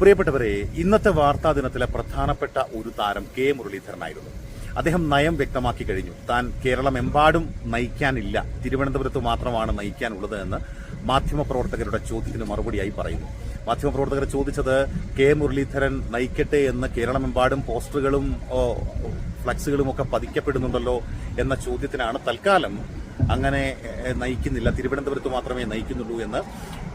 പ്രിയപ്പെട്ടവരെ ഇന്നത്തെ വാർത്താ ദിനത്തിലെ പ്രധാനപ്പെട്ട ഒരു താരം കെ മുരളീധരനായിരുന്നു. അദ്ദേഹം നയം വ്യക്തമാക്കി കഴിഞ്ഞു. താൻ കേരളമെമ്പാടും നയിക്കാനില്ല. തിരുവനന്തപുരത്ത് മാത്രമാണ് നയിക്കാനുള്ളത് എന്ന് മാധ്യമപ്രവർത്തകരുടെ ചോദ്യത്തിന് മറുപടിയായി പറയുന്നു. മാധ്യമപ്രവർത്തകർ ചോദിച്ചത് കെ മുരളീധരൻ നയിക്കട്ടെ എന്ന് കേരളമെമ്പാടും പോസ്റ്ററുകളും ഫ്ലക്സുകളും ഒക്കെ പതിക്കപ്പെടുന്നുണ്ടല്ലോ എന്ന ചോദ്യത്തിനാണ് തൽക്കാലം അങ്ങനെ നയിക്കുന്നില്ല. തിരുവനന്തപുരത്ത് മാത്രമേ നയിക്കുന്നുള്ളൂ എന്ന്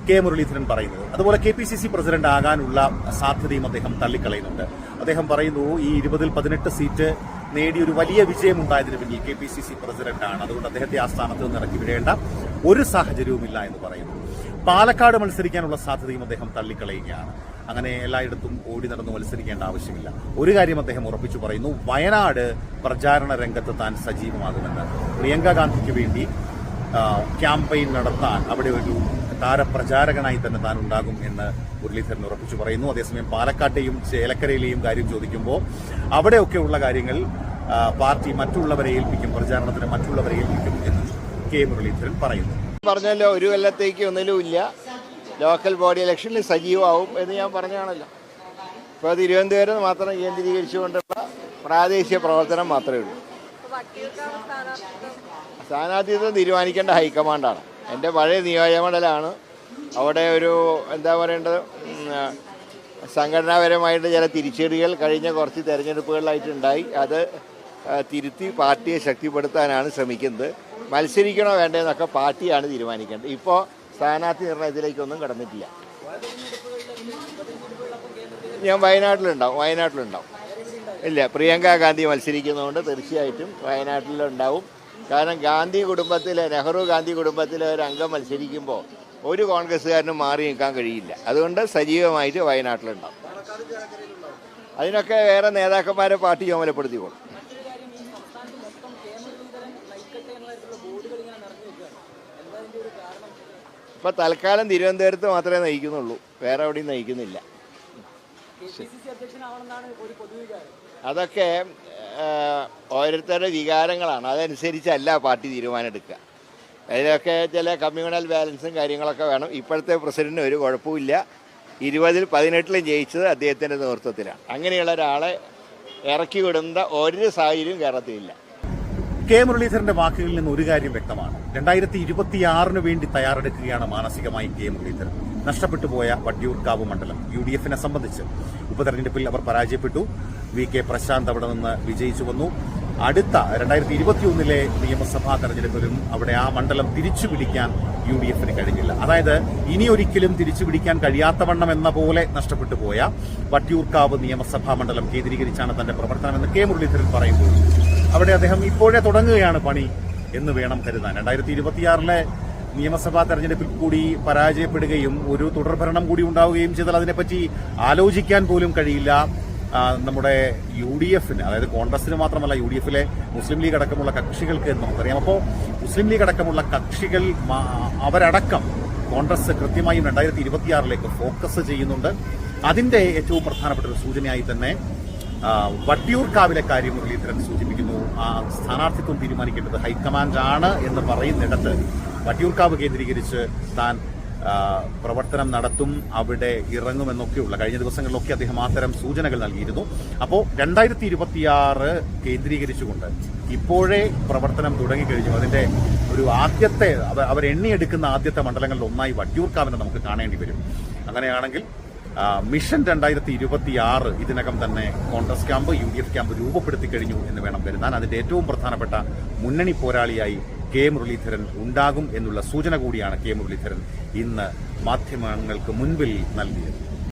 കെ മുരളീധരൻ പറയുന്നത്. അതുപോലെ K P C C president ആകാനുള്ള സാധ്യതയും അദ്ദേഹം തള്ളിക്കളയുന്നുണ്ട്. അദ്ദേഹം പറയുന്നു ഈ ഇരുപതിൽ പതിനെട്ട് സീറ്റ് നേടി ഒരു വലിയ വിജയം ഉണ്ടായതിനു പിന്നിൽ കെ പി സി സി പ്രസിഡന്റാണ്. അതുകൊണ്ട് അദ്ദേഹത്തെ ആ സ്ഥാനത്ത് നിന്ന് ഇറക്കി വിടേണ്ട ഒരു സാഹചര്യവുമില്ല എന്ന് പറയുന്നു. പാലക്കാട് മത്സരിക്കാനുള്ള സാധ്യതയും അദ്ദേഹം തള്ളിക്കളയുകയാണ്. അങ്ങനെ എല്ലായിടത്തും ഓടി നടന്ന് മത്സരിക്കേണ്ട ആവശ്യമില്ല. ഒരു കാര്യം അദ്ദേഹം ഉറപ്പിച്ചു പറയുന്നു വയനാട് പ്രചാരണ രംഗത്ത് താൻ സജീവമാകുമെന്ന്. പ്രിയങ്ക ഗാന്ധിക്ക് വേണ്ടി ക്യാമ്പയിൻ നടത്താൻ അവിടെ ഒരു താരപ്രചാരകനായി തന്നെ താൻ ഉണ്ടാകും എന്ന് മുരളീധരൻ ഉറപ്പിച്ചു പറയുന്നു. അതേസമയം പാലക്കാട്ടെയും ചേലക്കരയിലെയും കാര്യം ചോദിക്കുമ്പോൾ അവിടെയൊക്കെയുള്ള കാര്യങ്ങൾ പാർട്ടി മറ്റുള്ളവരെ ഏൽപ്പിക്കും പ്രചാരണത്തിന് മറ്റുള്ളവരെ ഏൽപ്പിക്കും എന്ന് കെ. മുരളീധരൻ പറയുന്നു. പറഞ്ഞല്ലോ ഒരു കൊല്ലത്തേക്ക് ഒന്നിലും ഇല്ല. ലോക്കൽ ബോഡി ഇലക്ഷനിൽ സജീവമാവും എന്ന് ഞാൻ പറഞ്ഞാണല്ലോ ഇപ്പോൾ തിരുവനന്തപുരം മാത്രം കേന്ദ്രീകരിച്ചുകൊണ്ടുള്ള പ്രാദേശിക പ്രവർത്തനം മാത്രമേ ഉള്ളൂ. സ്ഥാനാർത്ഥിത്വം തീരുമാനിക്കേണ്ട ഹൈക്കമാൻഡാണ്. എന്റെ പഴയ നിയോജകമണ്ഡലമാണ് അവിടെ ഒരു എന്താ പറയേണ്ടത് സംഘടനാപരമായിട്ട് ചില തിരിച്ചടികൾ കഴിഞ്ഞ കുറച്ച് തിരഞ്ഞെടുപ്പുകളിലായിട്ടുണ്ടായി. അത് തിരുത്തി പാർട്ടിയെ ശക്തിപ്പെടുത്താനാണ് ശ്രമിക്കുന്നത്. മത്സരിക്കണോ വേണ്ടതെന്നൊക്കെ പാർട്ടിയാണ് തീരുമാനിക്കേണ്ടത്. ഇപ്പോൾ സ്ഥാനാർത്ഥി നിർണയത്തിലേക്കൊന്നും കടന്നിട്ടില്ല. ഞാൻ വയനാട്ടിലുണ്ടാവും വയനാട്ടിലുണ്ടാവും. ഇല്ല പ്രിയങ്ക ഗാന്ധി മത്സരിക്കുന്നതുകൊണ്ട് തീർച്ചയായിട്ടും വയനാട്ടിലുണ്ടാവും. കാരണം ഗാന്ധി കുടുംബത്തിലെ നെഹ്റു ഗാന്ധി കുടുംബത്തിലെ ഒരു അംഗം മത്സരിക്കുമ്പോൾ ഒരു കോൺഗ്രസ്സുകാരനും മാറി നിൽക്കാൻ കഴിയില്ല. അതുകൊണ്ട് സജീവമായിട്ട് വയനാട്ടിലുണ്ടാവും. അതിനൊക്കെ വേറെ നേതാക്കന്മാരെ പാർട്ടി ചുമലപ്പെടുത്തിക്കോളും ഇപ്പം തൽക്കാലം തിരുവനന്തപുരത്ത് മാത്രമേ നയിക്കുന്നുള്ളൂ. വേറെ എവിടെയും നയിക്കുന്നില്ല. അതൊക്കെ ഓരോരുത്തരുടെ വികാരങ്ങളാണ്. അതനുസരിച്ചല്ല പാർട്ടി തീരുമാനം എടുക്കുക അതിലൊക്കെ ചില കമ്മ്യൂണൽ ബാലൻസും കാര്യങ്ങളൊക്കെ വേണം. ഇപ്പോഴത്തെ പ്രസിഡന്റിന് ഒരു കുഴപ്പമില്ല ഇരുപതിൽ പതിനെട്ടിലും ജയിച്ചത് അദ്ദേഹത്തിന്റെ നേതൃത്വത്തിലാണ്. അങ്ങനെയുള്ള ഒരാളെ ഇറക്കി വിടുന്ന ഒരു സാഹചര്യവും കേരളത്തിലില്ല. കെ മുരളീധരന്റെ വാക്കുകളിൽ നിന്ന് ഒരു കാര്യം വ്യക്തമാണ്. രണ്ടായിരത്തി ഇരുപത്തിയാറിന് വേണ്ടി തയ്യാറെടുക്കുകയാണ് മാനസികമായി കെ മുരളീധരൻ. നഷ്ടപ്പെട്ടു പോയ വട്ടിയൂർക്കാവ് മണ്ഡലം യു ഡി എഫിനെ സംബന്ധിച്ച് ഉപതെരഞ്ഞെടുപ്പിൽ അവർ പരാജയപ്പെട്ടു. വി കെ പ്രശാന്ത് അവിടെ നിന്ന് വിജയിച്ചു വന്നു. അടുത്ത രണ്ടായിരത്തി ഇരുപത്തിയൊന്നിലെ നിയമസഭാ തെരഞ്ഞെടുപ്പിലും അവിടെ ആ മണ്ഡലം തിരിച്ചു പിടിക്കാൻ യു ഡി എഫിന് കഴിഞ്ഞില്ല. അതായത് ഇനി ഒരിക്കലും തിരിച്ചു പിടിക്കാൻ കഴിയാത്തവണ്ണം എന്ന പോലെ നഷ്ടപ്പെട്ടു പോയ വട്ടിയൂർക്കാവ് നിയമസഭാ മണ്ഡലം കേന്ദ്രീകരിച്ചാണ് തന്റെ പ്രവർത്തനമെന്ന് കെ മുരളീധരൻ പറയുമ്പോൾ അവിടെ അദ്ദേഹം ഇപ്പോഴേ തുടങ്ങുകയാണ് പണി എന്ന് വേണം കരുതാൻ. രണ്ടായിരത്തി ഇരുപത്തിയാറിലെ നിയമസഭാ തെരഞ്ഞെടുപ്പിൽ കൂടി പരാജയപ്പെടുകയും ഒരു തുടർഭരണം കൂടി ഉണ്ടാവുകയും ചെയ്താൽ അതിനെപ്പറ്റി ആലോചിക്കാൻ പോലും കഴിയില്ല. നമ്മുടെ യു ഡി എഫിന് അതായത് കോൺഗ്രസിന് മാത്രമല്ല യു ഡി എഫിലെ മുസ്ലിം ലീഗ് അടക്കമുള്ള കക്ഷികൾക്ക് എന്ന് നമുക്കറിയാം. അപ്പോൾ മുസ്ലിം ലീഗ് അടക്കമുള്ള കക്ഷികൾ അവരടക്കം കോൺഗ്രസ് കൃത്യമായും രണ്ടായിരത്തി ഇരുപത്തിയാറിലേക്ക് ഫോക്കസ് ചെയ്യുന്നുണ്ട്. അതിന്റെ ഏറ്റവും പ്രധാനപ്പെട്ട ഒരു സൂചനയായി തന്നെ വട്ടിയൂർക്കാവിലെ കാര്യം മുരളീധരൻ സൂചിപ്പിക്കുന്നു. ആ സ്ഥാനാർത്ഥിത്വം തീരുമാനിക്കേണ്ടത് ഹൈക്കമാൻഡ് ആണ് എന്ന് പറയുന്നിടത്ത് വട്ടിയൂർക്കാവ് കേന്ദ്രീകരിച്ച് താൻ പ്രവർത്തനം നടത്തും അവിടെ ഇറങ്ങുമെന്നൊക്കെയുള്ള കഴിഞ്ഞ ദിവസങ്ങളിലൊക്കെ അദ്ദേഹം അത്തരം സൂചനകൾ നൽകിയിരുന്നു. അപ്പോൾ രണ്ടായിരത്തി ഇരുപത്തിയാറ് കേന്ദ്രീകരിച്ചുകൊണ്ട് ഇപ്പോഴേ പ്രവർത്തനം തുടങ്ങിക്കഴിഞ്ഞു. അതിന്റെ ഒരു ആദ്യത്തെ അവരെണ്ണിയെടുക്കുന്ന ആദ്യത്തെ മണ്ഡലങ്ങളിൽ ഒന്നായി വട്ടിയൂർക്കാവിനെ നമുക്ക് കാണേണ്ടി വരും. അങ്ങനെയാണെങ്കിൽ മിഷൻ രണ്ടായിരത്തി ഇരുപത്തി ആറ് ഇതിനകം തന്നെ Congress camp U D F camp രൂപപ്പെടുത്തി കഴിഞ്ഞു എന്ന് വേണം കരുതാൻ. അതിന്റെ ഏറ്റവും പ്രധാനപ്പെട്ട മുന്നണി പോരാളിയായി കെ മുരളീധരൻ ഉണ്ടാകും എന്നുള്ള സൂചന കൂടിയാണ് കെ മുരളീധരൻ ഇന്ന് മാധ്യമങ്ങൾക്ക് മുൻപിൽ നൽകിയത്.